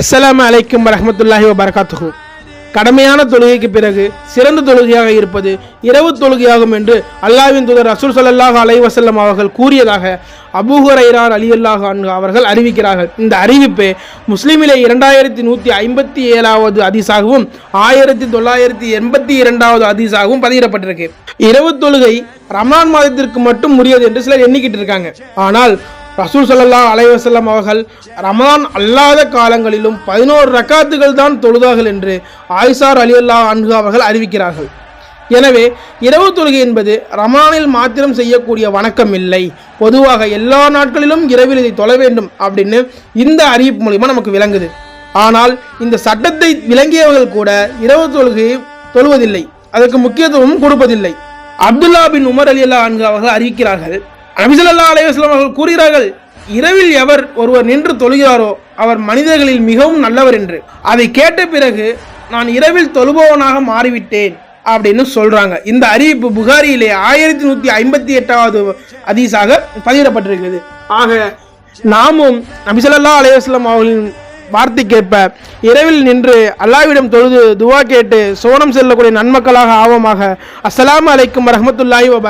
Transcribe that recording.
அஸ்ஸலாமு அலைக்கும் வரமத்துல்லாஹி வபரகாத்துஹு. கடமையான தொழுகைக்கு பிறகு சிறந்த தொழுகையாக இருப்பது இரவு தொழுகையாகும் என்று அல்லாவின் தூதர் ரசூல் சல்லாஹ் அலைவசல்லம் அவர்கள் கூறியதாக அபூஹரைரார் ஹுரைரார் அவர்கள் அறிவிக்கிறார்கள். இந்த அறிவிப்பு முஸ்லீமிலே இரண்டாயிரத்தி நூற்றி ஐம்பத்தி ஏழாவது அதிசாகவும் ஆயிரத்தி தொள்ளாயிரத்தி எண்பத்தி இரண்டாவது அதிசாகவும் பதிவிடப்பட்டிருக்கு. இரவு தொழுகை ரமலான் மாதத்திற்கு மட்டும் உரியது என்று சிலர் எண்ணிக்கிட்டு இருக்காங்க. ஆனால் ரசூல் சல்லா அலைவசல்லம் அவர்கள் ரமதான் அல்லாத காலங்களிலும் பதினோரு ரக்காத்துகள் தான் தொழுதார்கள் என்று ஆயிஷார் அலி அல்லா அன்ஹு அவர்கள் அறிவிக்கிறார்கள். எனவே இரவு தொழுகை என்பது ரமானில் மாத்திரம் செய்யக்கூடிய வணக்கம் இல்லை. பொதுவாக எல்லா நாட்களிலும் இரவில் இதை தொழ வேண்டும் அப்படின்னு இந்த அறிவிப்பு மூலிமா நமக்கு விளங்குது. ஆனால் இந்த சட்டத்தை விளங்கியவர்கள் கூட இரவு தொழுகையை தொழுவதில்லை. அதற்கு முக்கியத்துவம் கொடுப்பதில்லை. அப்துல்லா பின் உமர் அலி அல்லா அன்கு அவர்கள் அறிவிக்கிறார்கள் நபிசல்லா அலைவாஸ்லாம் அவர்கள் கூறுகிறார்கள் இரவில் எவர் ஒருவர் நின்று தொழுகிறாரோ அவர் மனிதர்களில் மிகவும் நல்லவர் என்று. அதை கேட்ட பிறகு நான் இரவில் தொழுபவனாக மாறிவிட்டேன் அப்படின்னு சொல்றாங்க. இந்த அறிவிப்பு புகாரியிலே ஆயிரத்தி நூத்தி ஐம்பத்தி எட்டாவது அதீஸாக பதிவிடப்பட்டிருக்கிறது. ஆக நாமும் நபிசல்லா அலைவாஸ்லாம் அவர்களின் வார்த்தைக்கேற்ப இரவில் நின்று அல்லாவிடம் தொழுது துவா கேட்டு சோனம் செல்லக்கூடிய நன்மக்களாக ஆவமாக. அஸ்லாம் அலைக்கும் ரஹமத்துல்லாஹி வ